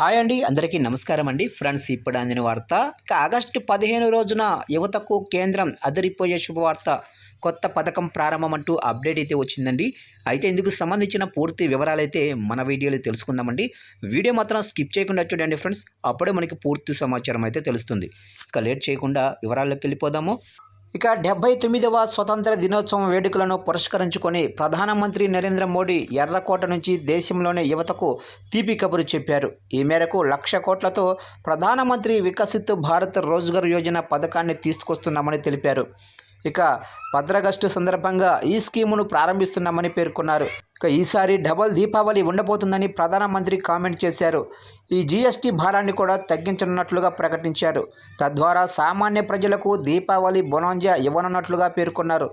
Hi అండి అందరికీ నమస్కారం అండి. ఫ్రెండ్స్ ఇప్పుడు అందిన వార్త ఆగస్టు పదిహేను రోజున యువతకు కేంద్రం అదిరిపోయే శుభవార్త కొత్త పథకం ప్రారంభం అంటూ అప్డేట్ అయితే వచ్చిందండి. అయితే ఇందుకు సంబంధించిన పూర్తి వివరాలు అయితే మన వీడియోలో తెలుసుకుందామండి. వీడియో మాత్రం స్కిప్ చేయకుండా చూడండి ఫ్రెండ్స్. అప్పుడే మనకి పూర్తి సమాచారం అయితే తెలుస్తుంది. ఇక లేట్ చేయకుండా వివరాల్లోకి వెళ్ళిపోదాము. ఇక డెబ్బై తొమ్మిదవ స్వతంత్ర దినోత్సవం వేడుకలను పురస్కరించుకొని ప్రధానమంత్రి నరేంద్ర మోడీ ఎర్రకోట నుంచి దేశంలోని యువతకు తీపి కబురు చెప్పారు. ఈ మేరకు లక్ష కోట్లతో ప్రధానమంత్రి వికసిత్ భారత్ రోజ్గార్ యోజన పథకాన్ని తీసుకొస్తున్నామని తెలిపారు. ఇక భద్రగస్టు సందర్భంగా ఈ స్కీమును ప్రారంభిస్తున్నామని పేర్కొన్నారు. ఈసారి డబల్ దీపావళి ఉండబోతుందని ప్రధానమంత్రి కామెంట్ చేశారు. ఈ జీఎస్టీ భారాన్ని కూడా తగ్గించనున్నట్లుగా ప్రకటించారు. తద్వారా సామాన్య ప్రజలకు దీపావళి బొనాంజా ఇవ్వనున్నట్లుగా పేర్కొన్నారు.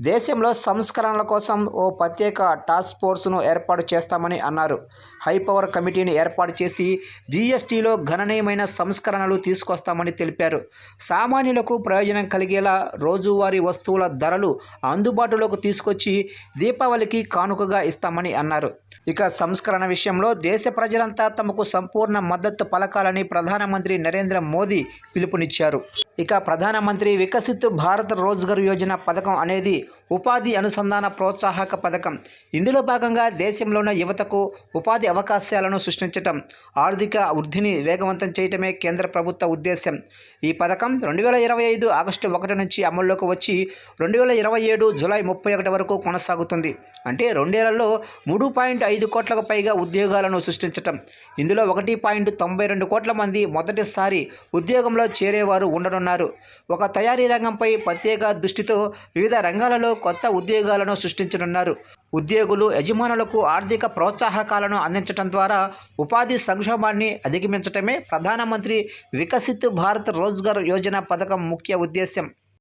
దేశంలో సంస్కరణల కోసం ఓ ప్రత్యేక టాస్క్ ఫోర్స్ను ఏర్పాటు చేస్తామని అన్నారు. హైపవర్ కమిటీని ఏర్పాటు చేసి జీఎస్టీలో గణనీయమైన సంస్కరణలు తీసుకొస్తామని తెలిపారు. సామాన్యులకు ప్రయోజనం కలిగేలా రోజువారీ వస్తువుల ధరలు అందుబాటులోకి తీసుకొచ్చి దీపావళికి కానుకగా ఇస్తామని అన్నారు. ఇక సంస్కరణ విషయంలో దేశ ప్రజలంతా తమకు సంపూర్ణ మద్దతు పలకాలని ప్రధానమంత్రి నరేంద్ర మోదీ పిలుపునిచ్చారు. ఇక ప్రధానమంత్రి వికసిత్ భారత్ రోజ్గర్ యోజన పథకం అనేది ఉపాధి అనుసంధాన ప్రోత్సాహక పథకం. ఇందులో భాగంగా దేశంలోని యువతకు ఉపాధి అవకాశాలను సృష్టించటం ఆర్థిక వృద్ధిని వేగవంతం చేయటమే కేంద్ర ప్రభుత్వ ఉద్దేశం ఈ పథకం రెండు వేల ఇరవై ఐదు ఆగస్టు ఒకటి నుంచి అమల్లోకి వచ్చి రెండు వేల ఇరవై ఏడు జూలై ముప్పై ఒకటి వరకు కొనసాగుతుంది. అంటే రెండేళ్ళలో మూడు పాయింట్ ఐదు కోట్లకు పైగా ఉద్యోగాలను సృష్టించటం. ఇందులో ఒకటి పాయింట్ తొంభై రెండు కోట్ల మంది మొదటిసారి ఉద్యోగంలో చేరేవారు ఉండనున్నారు. ఒక తయారీ రంగంపై ప్రత్యేక దృష్టితో వివిధ రంగాలలో కొత్త ఉద్యోగాలను సృష్టించనున్నారు. ఉద్యోగులు యజమానులకు ఆర్థిక ప్రోత్సాహకాలను అందించడం ద్వారా ఉపాధి సంక్షోభాన్ని అధిగమించటమే ప్రధానమంత్రి వికసిత్ భారత్ రోజ్గార్ యోజన పథకం ముఖ్య ఉద్దేశం